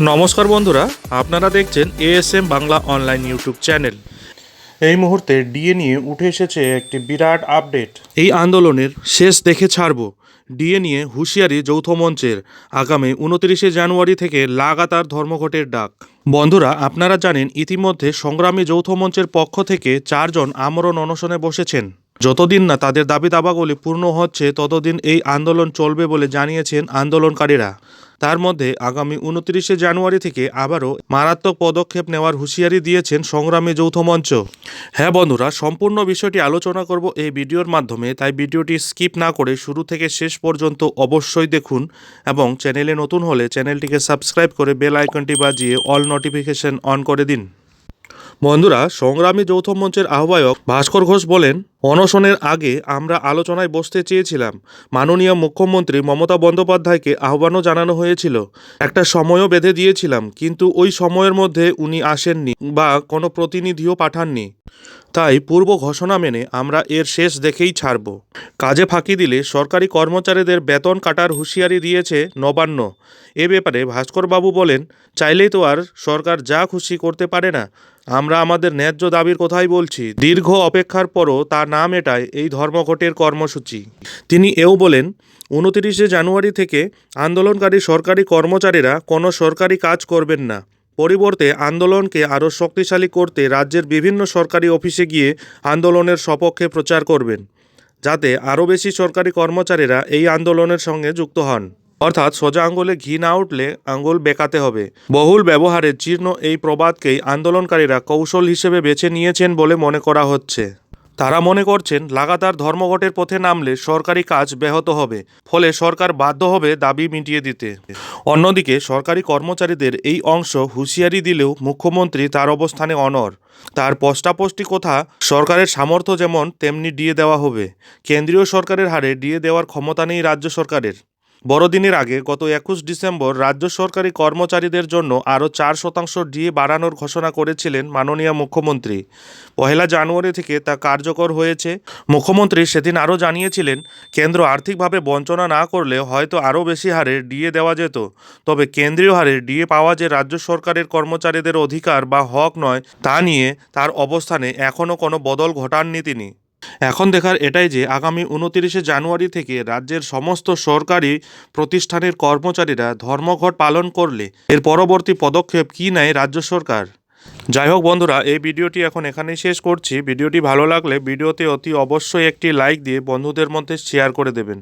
নমস্কার বন্ধুরা আপনারা দেখছেন ASM Bangla online YouTube channel এই মুহূর্তে ডিএ নিয়ে উঠে এসেছে একটি বিরাট আপডেট এই আন্দোলনের শেষ দেখে ছাড়ব। ডিএ নিয়ে হুঁশিয়ারি যৌথ মঞ্চের। আগামী উনত্রিশে জানুয়ারি থেকে লাগাতার ধর্মঘটের ডাক। বন্ধুরা আপনারা জানেন ইতিমধ্যে সংগ্রামী যৌথ মঞ্চের পক্ষ থেকে চারজন আমরণ অনশনে বসেছেন। যতদিন না তাদের দাবি দাবাগুলি পূর্ণ হচ্ছে ততদিন এই আন্দোলন চলবে বলে জানিয়েছেন আন্দোলনকারীরা। তার মধ্যে আগামী উনত্রিশে জানুয়ারি থেকে আবারও মারাত্মক পদক্ষেপ নেওয়ার হুঁশিয়ারি দিয়েছেন সংগ্রামী যৌথ মঞ্চ। হ্যাঁ বন্ধুরা, সম্পূর্ণ বিষয়টি আলোচনা করব এই ভিডিওর মাধ্যমে, তাই ভিডিওটি স্কিপ না করে শুরু থেকে শেষ পর্যন্ত অবশ্যই দেখুন এবং চ্যানেলে নতুন হলে চ্যানেলটিকে সাবস্ক্রাইব করে বেল আইকনটি বাজিয়ে অল নোটিফিকেশন অন করে দিন। বন্ধুরা, সংগ্রামী যৌথ মঞ্চের আহ্বায়ক ভাস্কর ঘোষ বলেন, অনশনের আগে আমরা আলোচনায় বসতে চেয়েছিলাম। মাননীয় মুখ্যমন্ত্রী মমতা বন্দ্যোপাধ্যায়কে আহ্বানও জানানো হয়েছিল। একটা সময়ও বেঁধে দিয়েছিলাম, কিন্তু ওই সময়ের মধ্যে উনি আসেননি বা কোনো প্রতিনিধিও পাঠাননি। তাই পূর্ব ঘোষণা মেনে আমরা এর শেষ দেখেই ছাড়ব। কাজে ফাঁকি দিলে সরকারি কর্মচারীদের বেতন কাটার হুঁশিয়ারি দিয়েছে নবান্ন। এ ব্যাপারে ভাস্করবাবু বলেন, চাইলেই তো আর সরকার যা খুশি করতে পারে না, আমরা আমাদের ন্যায্য দাবির কথাই বলছি। দীর্ঘ অপেক্ষার পরও তা না মেটায় এই ধর্মঘটের কর্মসূচি। তিনি এও বলেন উনতিরিশে জানুয়ারি থেকে আন্দোলনকারী সরকারি কর্মচারীরা কোনো সরকারি কাজ করবেন না। পরিবর্তে আন্দোলনকে আরও শক্তিশালী করতে রাজ্যের বিভিন্ন সরকারি অফিসে গিয়ে আন্দোলনের সপক্ষে প্রচার করবেন, যাতে আরও বেশি সরকারি কর্মচারীরা এই আন্দোলনের সঙ্গে যুক্ত হন। অর্থাৎ সোজা আঙ্গুলে ঘি না উঠলে আঙ্গুল বেঁকাতে হবে। বহুল ব্যবহারের চীর্ণ এই প্রবাদকেই আন্দোলনকারীরা কৌশল হিসেবে বেছে নিয়েছেন বলে মনে করা হচ্ছে। তারা মনে করছেন লাগাতার ধর্মঘটের পথে নামলে সরকারি কাজ ব্যাহত হবে, ফলে সরকার বাধ্য হবে দাবি মিটিয়ে দিতে। অন্যদিকে সরকারি কর্মচারীদের এই অংশ হুঁশিয়ারি দিলেও মুখ্যমন্ত্রী তার অবস্থানে অনর তার পষ্টাপষ্টি কথা সরকারের সামর্থ্য যেমন, তেমনি ডিএ দেওয়া হবে। কেন্দ্রীয় সরকারের হারে ডিএ দেওয়ার ক্ষমতা নেই রাজ্য সরকারের। বড়দিনের আগে গত একুশ ডিসেম্বর রাজ্য সরকারি কর্মচারীদের জন্য আরও চার শতাংশ ডিএ বাড়ানোর ঘোষণা করেছিলেন মাননীয় মুখ্যমন্ত্রী। পহেলা জানুয়ারি থেকে তা কার্যকর হয়েছে। মুখ্যমন্ত্রী সেদিন আরও জানিয়েছিলেন, কেন্দ্র আর্থিকভাবে বঞ্চনা না করলে হয়তো আরও বেশি হারে ডিএ দেওয়া যেত। তবে কেন্দ্রীয় হারে ডিএ পাওয়া যে রাজ্য সরকারের কর্মচারীদের অধিকার বা হক নয় তা নিয়ে তার অবস্থানে এখনও কোনো বদল ঘটাননি তিনি। এখন দেখার এটাই যে আগামী উনতিরিশে জানুয়ারি থেকে রাজ্যের সমস্ত সরকারি প্রতিষ্ঠানের কর্মচারীরা ধর্মঘট পালন করলে এর পরবর্তী পদক্ষেপ কী নেয় রাজ্য সরকার? যাই হোক বন্ধুরা, এই ভিডিওটি এখন এখানেই শেষ করছি। ভিডিওটি ভালো লাগলে ভিডিওতে অতি অবশ্যই একটি লাইক দিয়ে বন্ধুদের মধ্যে শেয়ার করে দেবেন।